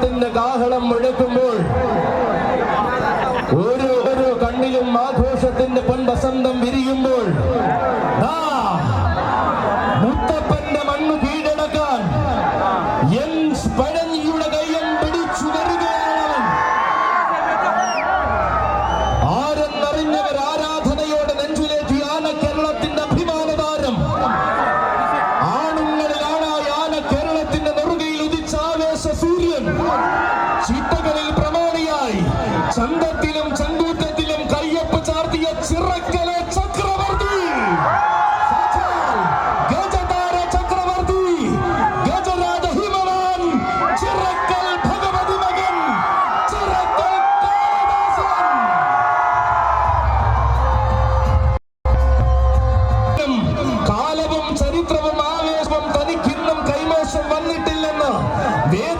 പാട്ടിന്റെ കാഹളം മുഴക്കുമ്പോൾ ഓരോ ഓരോ കണ്ണിലും ആഘോഷത്തിന്റെ പൊൻവസന്തം വിരിയുമ്പോൾ ചിട്ടകളിൽ പ്രമാണിയായി. ചന്തത്തിലും ചന്തൂറ്റത്തിലും കയ്യൊപ്പ് ചാർത്തിയ ചിറക്കലെ ചക്രവർത്തി. ഗജതാര ചക്രവർത്തി. ഗജരാജ ഹിമവാൻ ചിറക്കൽ ഭഗവതി മകൻ. ചിറക്കൽ കാലവും ചരിത്രവും ആവേശവും തനിക്കിന്നും കൈമോശം വന്നിട്ടില്ലെന്ന് വേദ